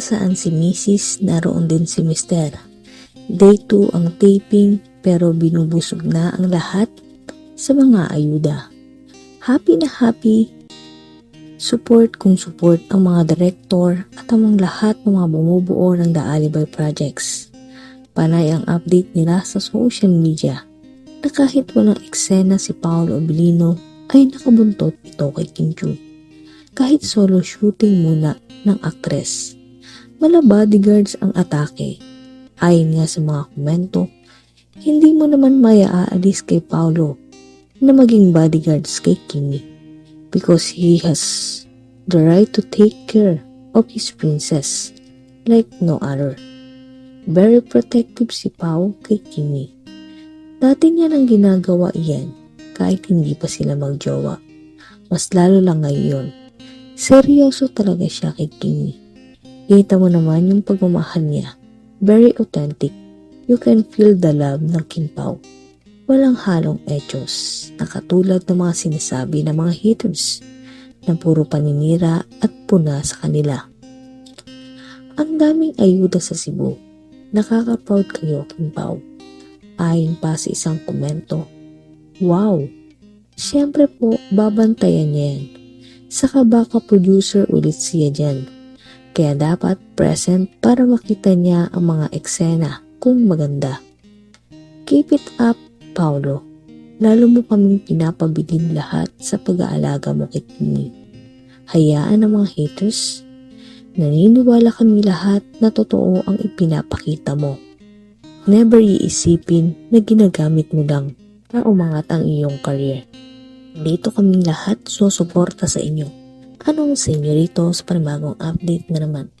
nasaan si Mrs. naroon din si Mr. Day 2 ang taping pero binubusog na ang lahat sa mga ayuda. Happy na happy, support kung support ang mga director at ang lahat ng mga bumubuo ng The Alibay Projects. Panay ang update nila sa social media na kahit walang eksena si Paolo Abilino ay nakabuntot ito kay Kim Chu. Kahit solo shooting muna ng aktres. Mala bodyguards ang atake. Ayon nga sa mga komento, hindi mo naman maya kay Paolo na maging bodyguards kay Kimi because he has the right to take care of his princess like no other. Very protective si Pao kay Kimi. Dati niya nang ginagawa iyan kahit hindi pa sila magjowa. Mas lalo lang ngayon. Seryoso talaga siya kay Kimi. Kita mo naman yung pagmamahal niya. Very authentic. You can feel the love ng Kim Pao. Walang halong echos na katulad ng mga sinasabi ng mga haters na puro paninira at puna sa kanila. Ang daming ayuda sa Cebu. Nakaka-proud kayo, Kim Pao. Ayon pa sa isang komento, Wow! Siyempre po, babantayan niya yan. Saka baka producer ulit siya dyan. Kaya dapat present para makita niya ang mga eksena kung maganda. Keep it up, Paulo. Lalo mo kaming pinapabilin lahat sa pag-aalaga mo kay Kimi. Hayaan ang mga haters. Naniniwala kami lahat na totoo ang ipinapakita mo. Never iisipin na ginagamit mo lang para umangat ang iyong career. Dito kaming lahat susuporta sa inyo. Anong sa inyo rito sa panibagong update na naman?